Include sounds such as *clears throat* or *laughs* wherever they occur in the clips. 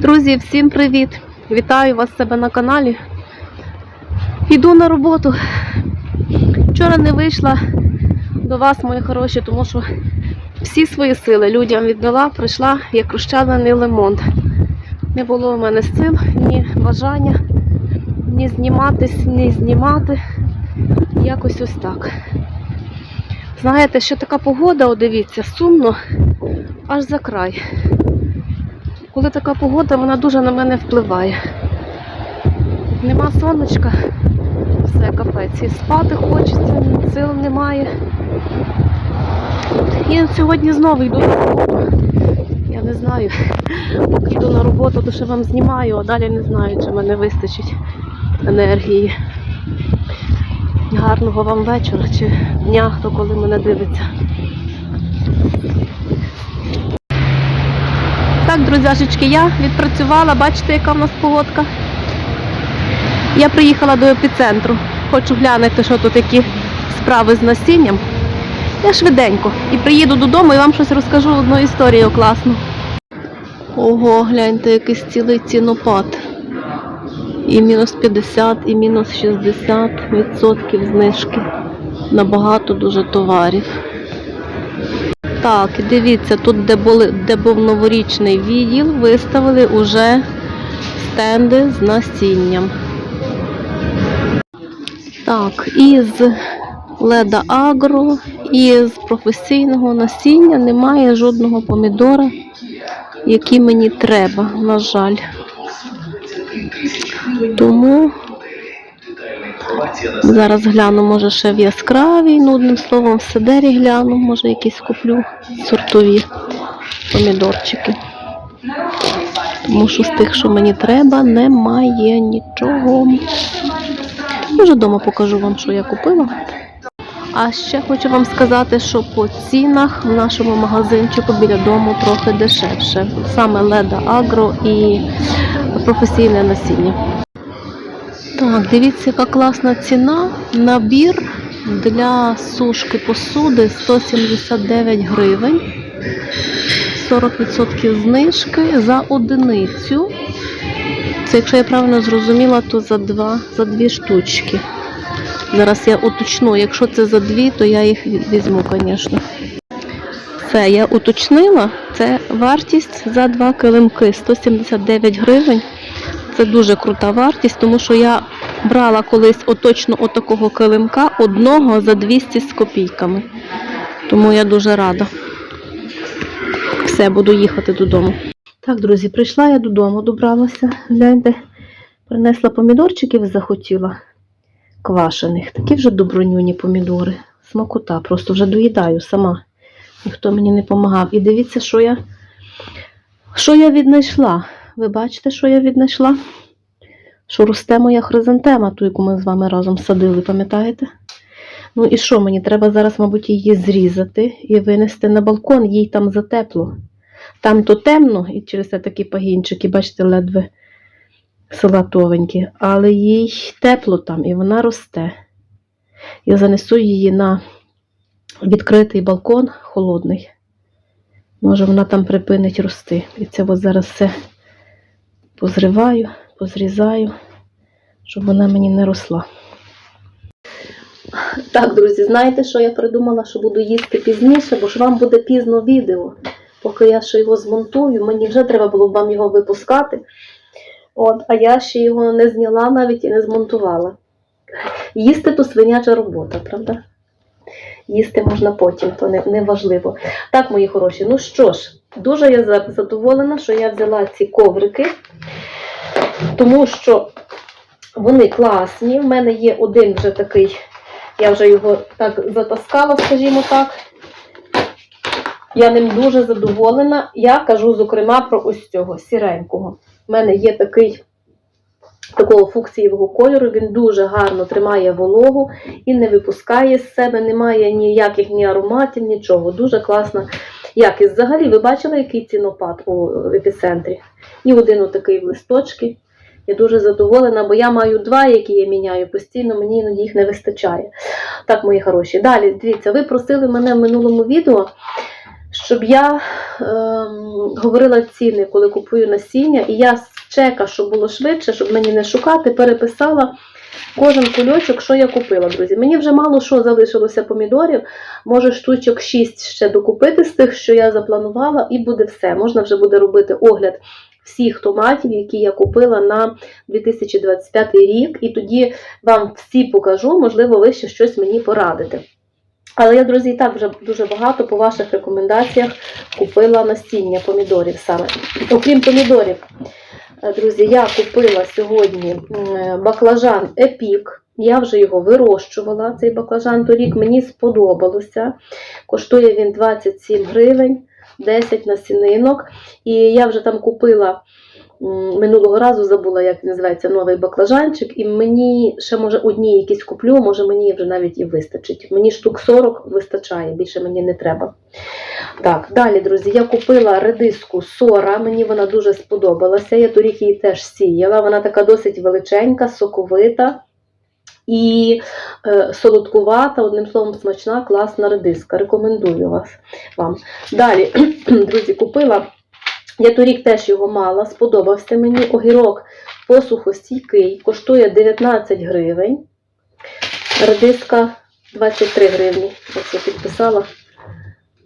Друзі, всім привіт! Вітаю вас себе на каналі. Йду на роботу. Вчора не вийшла до вас, мої хороші, тому що всі свої сили людям віддала, прийшла як розчавлений лимон. Не було в мене сил, ні бажання, ні зніматись, ні знімати. Якось ось так. Знаєте, що така погода, о, дивіться, сумно аж за край. Коли така погода, вона дуже на мене впливає. Нема сонечка, все капець. І спати хочеться, сил немає. І сьогодні знову йду на роботу. Я не знаю. Поки йду на роботу, то ще вам знімаю, а далі не знаю, чи мене вистачить енергії. Гарного вам вечора чи дня, хто коли мене дивиться. Так, друзяшечки, я відпрацювала, бачите, яка в нас погодка. Я приїхала до епіцентру. Хочу глянути, що тут які справи з насінням. Я швиденько. І приїду додому і вам щось розкажу одну історію класну. Ого, гляньте, якийсь цілий цінопад. І мінус 50, і мінус 60 відсотків знижки на багато дуже товарів. Так, дивіться, тут, де, були, де був новорічний відділ, виставили уже стенди з насінням. Так, із Леда Агро, із професійного насіння немає жодного помідора, який мені треба, на жаль. Тому зараз гляну, може ще в яскравій, ну одним словом, в седері гляну, може якісь куплю сортові помідорчики. Тому що з тих, що мені треба, немає нічого. Може, вдома покажу вам, що я купила. А ще хочу вам сказати, що по цінах в нашому магазинчику біля дому трохи дешевше. Саме Леда Агро і професійне насіння. Так, дивіться, яка класна ціна. Набір для сушки посуди 179 гривень. 40% знижки за одиницю. Це, якщо я правильно зрозуміла, то за два, за дві штучки. Зараз я уточну, якщо це за дві, то я їх візьму, звісно. Все, я уточнила. Це вартість за два килимки 179 гривень. Це дуже крута вартість, тому що я брала колись оточно отакого килимка одного за 200 з копійками. Тому я дуже рада. Все, буду їхати додому. Так, друзі, прийшла я додому, добралася. Гляньте, принесла помідорчиків, захотіла квашених. Такі вже добронюні помідори. Смакота, просто вже доїдаю сама. Ніхто мені не допомагав. І дивіться, що я, що я віднайшла. Ви бачите, що я віднайшла? Що росте моя хризантема, ту, яку ми з вами разом садили, пам'ятаєте? Ну і що мені? Треба зараз, мабуть, її зрізати і винести на балкон, їй там затепло. Там то темно, і через це такі пагінчики, бачите, ледве салатовенькі, але їй тепло там і вона росте. Я занесу її на відкритий балкон холодний. Може, вона там припинить рости. І це от зараз все позриваю, позрізаю, щоб вона мені не росла. Так, друзі, знаєте, що я придумала, що буду їсти пізніше, бо ж вам буде пізно відео. Поки я ще його змонтую, мені вже треба було вам його випускати. От, а я ще його не зняла навіть і не змонтувала. Їсти то свиняча робота, правда? Їсти можна потім, то не, не важливо. Так, мої хороші, ну що ж, дуже я задоволена, що я взяла ці коврики, тому що вони класні. В мене є один вже такий, я вже його так затаскала, скажімо так. Я ним дуже задоволена. Я кажу, зокрема, про ось цього сіренького. У мене є такий такого фуксієвого кольору, він дуже гарно тримає вологу і не випускає з себе, немає ніяких ні ароматів, нічого. Дуже класна якість. Взагалі, ви бачили, який цінопад у епіцентрі? І один отакий в листочки. Я дуже задоволена, бо я маю два, які я міняю постійно, мені іноді їх не вистачає. Так, мої хороші. Далі, дивіться, ви просили мене в минулому відео, щоб я ем, говорила ціни, коли купую насіння, і я з чека, щоб було швидше, щоб мені не шукати, переписала кожен кульочок, що я купила, друзі. Мені вже мало що залишилося помідорів. Може штучок 6 ще докупити з тих, що я запланувала, і буде все. Можна вже буде робити огляд всіх томатів, які я купила на 2025 рік, і тоді вам всі покажу, можливо, ви ще щось мені порадите. Але я, друзі, і так вже дуже багато по ваших рекомендаціях купила насіння помідорів саме. Окрім помідорів, е, друзі, я купила сьогодні баклажан Епік. Я вже його вирощувала, цей баклажан торік, мені сподобалося. Коштує він 27 гривень, 10 насінинок. І я вже там купила минулого разу, забула, як називається новий баклажанчик. І мені ще, може, одні якісь куплю, може мені вже навіть і вистачить. Мені штук 40 вистачає, більше мені не треба. Так, далі, друзі, я купила редиску Сора, мені вона дуже сподобалася. Я торік її теж сіяла. Вона така досить величенька, соковита і е, солодкувата, одним словом, смачна, класна редиска. Рекомендую вас вам. Далі, *clears throat* друзі, купила. Я торік теж його мала, сподобався мені огірок посухостійкий, коштує 19 гривень. Радиска 23 гривні. Ось я підписала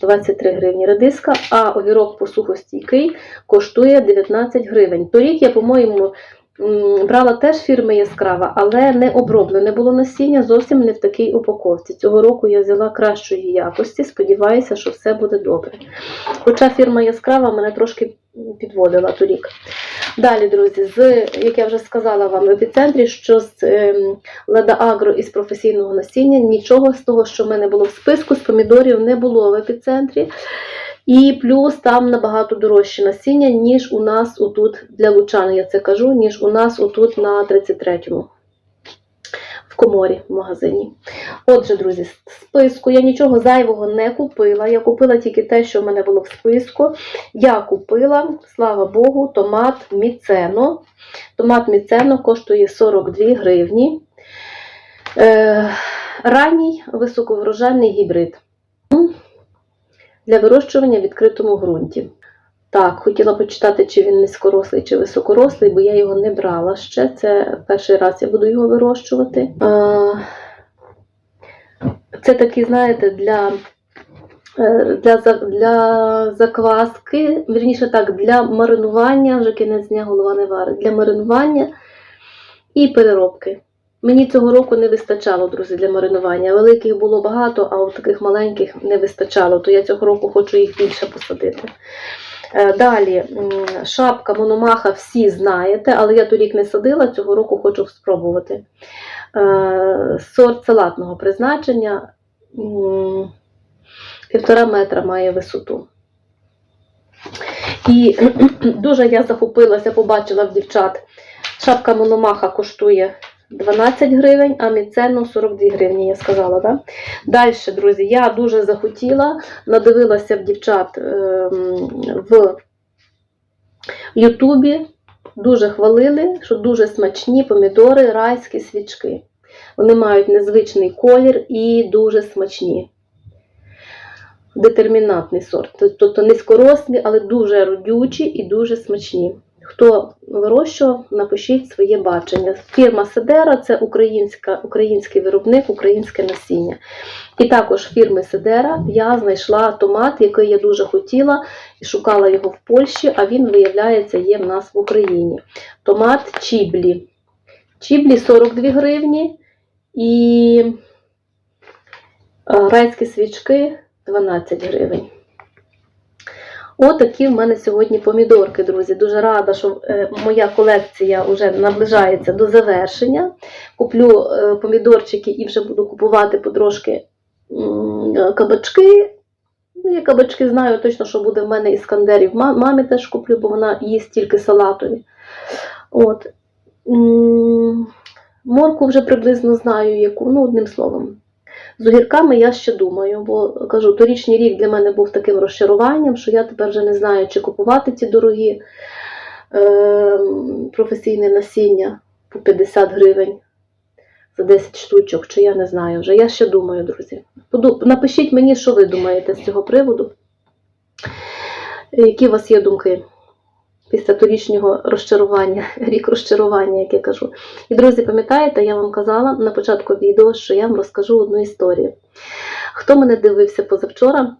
23 гривні радиска, а огірок посухостійкий коштує 19 гривень. Торік я, по-моєму, брала теж фірми яскрава, але не оброблене було насіння, зовсім не в такій упаковці. Цього року я взяла кращої якості, сподіваюся, що все буде добре. Хоча фірма яскрава мене трошки підводила торік. Далі, друзі, з, як я вже сказала вам в епіцентрі, що з ем, Леда Агро із професійного насіння нічого з того, що в мене було в списку, з помідорів не було в епіцентрі. І плюс там набагато дорожче насіння, ніж у нас отут для лучан, я це кажу, ніж у нас отут на 33-му в коморі в магазині. Отже, друзі, з списку я нічого зайвого не купила. Я купила тільки те, що в мене було в списку. Я купила, слава Богу, томат Міцено. Томат Міцено коштує 42 гривні. Е, ранній високоврожайний гібрид для вирощування в відкритому ґрунті. Так, хотіла почитати, чи він низькорослий чи високорослий, бо я його не брала ще. Це перший раз я буду його вирощувати. Це такий, знаєте, для, е, для, для закваски, вірніше так, для маринування, вже кінець дня голова не варить, для маринування і переробки. Мені цього року не вистачало, друзі, для маринування. Великих було багато, а от таких маленьких не вистачало, то я цього року хочу їх більше посадити. Е, Далі, шапка Мономаха всі знаєте, але я торік не садила, цього року хочу спробувати. Е, Сорт салатного призначення півтора метра має висоту. І *clears throat* дуже я захопилася, побачила в дівчат. Шапка Мономаха коштує 12 гривень, а міцено 42 гривні, я сказала, да? Далі, друзі, я дуже захотіла, надивилася в дівчат ем, в Ютубі, дуже хвалили, що дуже смачні помідори, райські свічки. Вони мають незвичний колір і дуже смачні. Детермінантний сорт. Тобто низькорослі, але дуже родючі і дуже смачні. Хто вирощував, напишіть своє бачення. Фірма Седера це українська, український виробник, українське насіння. І також фірми Седера я знайшла томат, який я дуже хотіла і шукала його в Польщі, а він, виявляється, є в нас в Україні. Томат Чіблі. Чіблі 42 гривні і е, райські свічки 12 гривень. Отакі в мене сьогодні помідорки, друзі. Дуже рада, що е, моя колекція вже наближається до завершення. Куплю е, помідорчики і вже буду купувати потрошки кабачки. Ну, я кабачки знаю точно, що буде в мене іскандерів. Ма- Мамі теж куплю, бо вона їсть тільки салатові. От. Морку вже приблизно знаю, яку, ну, одним словом. З огірками я ще думаю, бо кажу, торічній рік для мене був таким розчаруванням, що я тепер вже не знаю, чи купувати ці дорогі е, професійне насіння по 50 гривень за 10 штучок, чи я не знаю вже. Я ще думаю, друзі. Напишіть мені, що ви думаєте з цього приводу. Які у вас є думки після торічнього розчарування, *laughs* рік розчарування, як я кажу? І, друзі, пам'ятаєте, я вам казала на початку відео, що я вам розкажу одну історію. Хто мене дивився позавчора,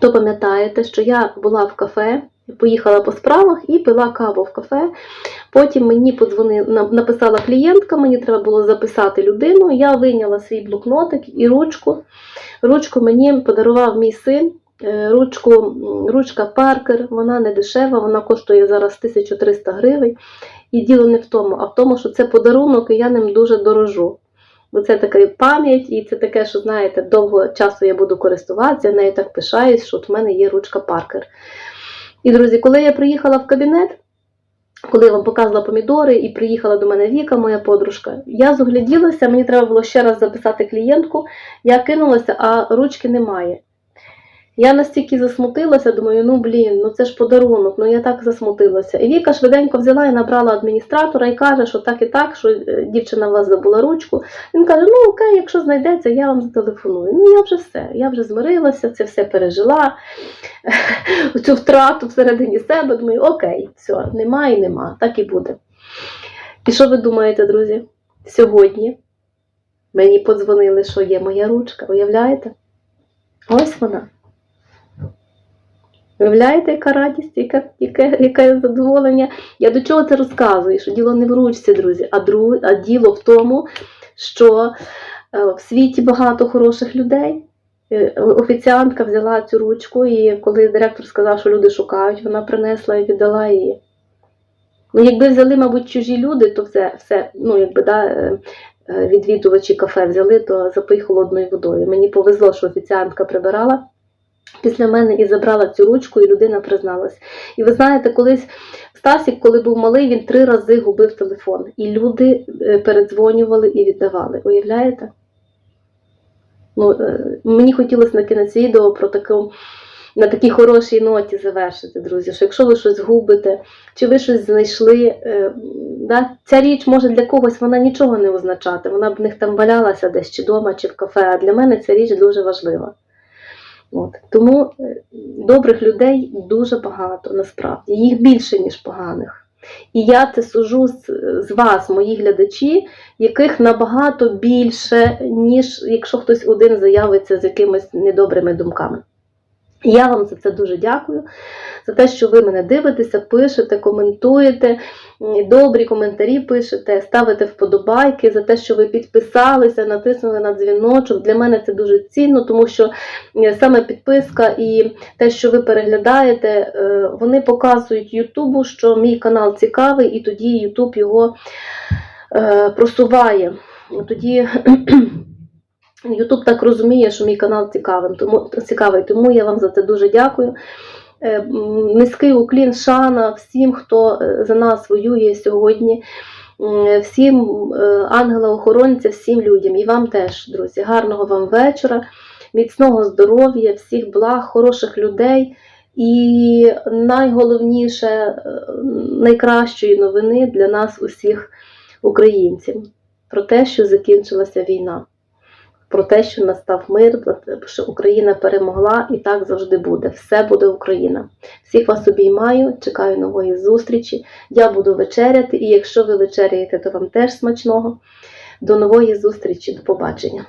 то пам'ятаєте, що я була в кафе, поїхала по справах і пила каву в кафе. Потім мені подзвонила, написала клієнтка, мені треба було записати людину. Я вийняла свій блокнотик і ручку. Ручку мені подарував мій син. Е, Ручку, ручка Паркер, вона не дешева, вона коштує зараз 1300 гривень. І діло не в тому, а в тому, що це подарунок, і я ним дуже дорожу. Бо це така пам'ять, і це таке, що знаєте, довго часу я буду користуватися, я нею так пишаюсь, що от в мене є ручка Паркер. І, друзі, коли я приїхала в кабінет, коли я вам показувала помідори, і приїхала до мене Віка, моя подружка, я зогляділася, мені треба було ще раз записати клієнтку, я кинулася, а ручки немає. Я настільки засмутилася, думаю, ну блін, ну це ж подарунок, ну я так засмутилася. І Віка швиденько взяла і набрала адміністратора і каже, що так і так, що е, дівчина у вас забула ручку. Він каже: ну окей, якщо знайдеться, я вам зателефоную. Ну я вже все, я вже змирилася, це все пережила, *laughs* цю втрату всередині себе. Думаю, окей, все, нема і нема, так і буде. І що ви думаєте, друзі? Сьогодні мені подзвонили, що є моя ручка, уявляєте? Ось вона. Виявляєте, яка радість, яке, яке, яке задоволення. Я до чого це розказую? Що діло не в ручці, друзі, а, друг, а діло в тому, що е, в світі багато хороших людей. Е, Офіціантка взяла цю ручку, і коли директор сказав, що люди шукають, вона принесла і віддала її. Ну, якби взяли, мабуть, чужі люди, то все, все ну, якби, да, е, відвідувачі кафе взяли, то запий холодною водою. Мені повезло, що офіціантка прибирала після мене і забрала цю ручку, і людина призналась. І ви знаєте, колись Стасік, коли був малий, він три рази губив телефон. І люди е, передзвонювали і віддавали. Уявляєте? Ну, е, мені хотілося на кінець відео про таку. На такій хорошій ноті завершити, друзі, що якщо ви щось губите, чи ви щось знайшли, е, да, ця річ може для когось вона нічого не означати, вона б в них там валялася десь чи вдома, чи в кафе, а для мене ця річ дуже важлива. От. Тому е, добрих людей дуже багато насправді, їх більше, ніж поганих. І я це сужу з, з вас, мої глядачі, яких набагато більше, ніж якщо хтось один заявиться з якимись недобрими думками. Я вам за це дуже дякую, за те, що ви мене дивитеся, пишете, коментуєте, добрі коментарі пишете, ставите вподобайки, за те, що ви підписалися, натиснули на дзвіночок. Для мене це дуже цінно, тому що е, саме підписка і те, що ви переглядаєте, е, вони показують Ютубу, що мій канал цікавий, і тоді Ютуб його е, просуває. Тоді *clears throat* Ютуб так розуміє, що мій канал цікавий, тому, цікавий, тому я вам за це дуже дякую. Е, Низький уклін, шана всім, хто е, за нас воює сьогодні, всім е, ангела-охоронця, всім людям і вам теж, друзі. Гарного вам вечора, міцного здоров'я, всіх благ, хороших людей. І найголовніше, найкращої новини для нас, усіх українців, про те, що закінчилася війна про те, що настав мир, що Україна перемогла і так завжди буде. Все буде Україна. Всіх вас обіймаю, чекаю нової зустрічі. Я буду вечеряти, і якщо ви вечеряєте, то вам теж смачного. До нової зустрічі, до побачення.